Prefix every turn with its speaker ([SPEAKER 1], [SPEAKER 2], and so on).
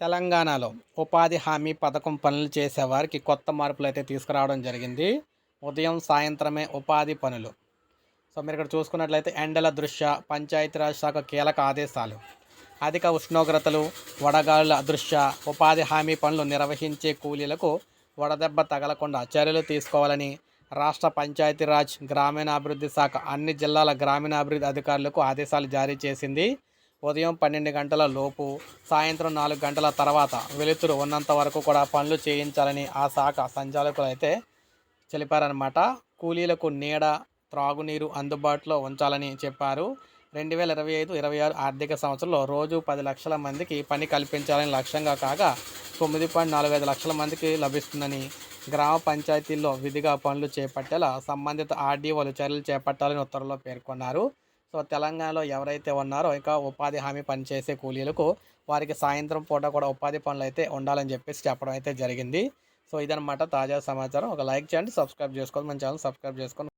[SPEAKER 1] తెలంగాణలో ఉపాధి హామీ పథకం పనులు చేసేవారికి కొత్త మార్పులు అయితే తీసుకురావడం జరిగింది. ఉదయం సాయంత్రమే ఉపాధి పనులు. సో మీరు ఇక్కడ చూసుకున్నట్లయితే ఎండల దృష్ట్యా పంచాయతీరాజ్ శాఖ కీలక ఆదేశాలు. అధిక ఉష్ణోగ్రతలు వడగాలుల దృష్ట్యా ఉపాధి హామీ పనులు నిర్వహించే కూలీలకు వడదెబ్బ తగలకుండా చర్యలు తీసుకోవాలని రాష్ట్ర పంచాయతీరాజ్ గ్రామీణాభివృద్ధి శాఖ అన్ని జిల్లాల గ్రామీణాభివృద్ధి అధికారులకు ఆదేశాలు జారీ చేసింది. ఉదయం పన్నెండు గంటల లోపు సాయంత్రం నాలుగు గంటల తర్వాత వెలుతురు ఉన్నంత వరకు కూడా పనులు చేయించాలని ఆ శాఖ సంచాలకులు అయితే తెలిపారనమాట కూలీలకు నీడ త్రాగునీరు అందుబాటులో ఉంచాలని చెప్పారు. రెండు వేల ఇరవై ఐదు ఇరవై ఆరు ఆర్థిక సంవత్సరంలో రోజు పది లక్షల మందికి పని కల్పించాలని లక్ష్యంగా కాగా తొమ్మిది పాయింట్ నాలుగు ఐదు లక్షల మందికి లభిస్తుందని గ్రామ పంచాయతీల్లో విధిగా పనులు చేపట్టేలా సంబంధిత ఆర్డీఓలు చర్యలు చేపట్టాలని ఉత్తర్వులో పేర్కొన్నారు. సో తెలంగాణలో ఎవరైతే ఉన్నారో ఇంకా ఉపాధి హామీ పనిచేసే కూలీలకు వారికి సాయంత్రం పూట కూడా ఉపాధి పనులు అయితే ఉండాలని చెప్పేసి చెప్పడం అయితే జరిగింది. సో ఇదనమాట తాజా సమాచారం. ఒక లైక్ చేయండి సబ్స్క్రైబ్ చేసుకోండి మన ఛానల్ సబ్స్క్రైబ్ చేసుకొని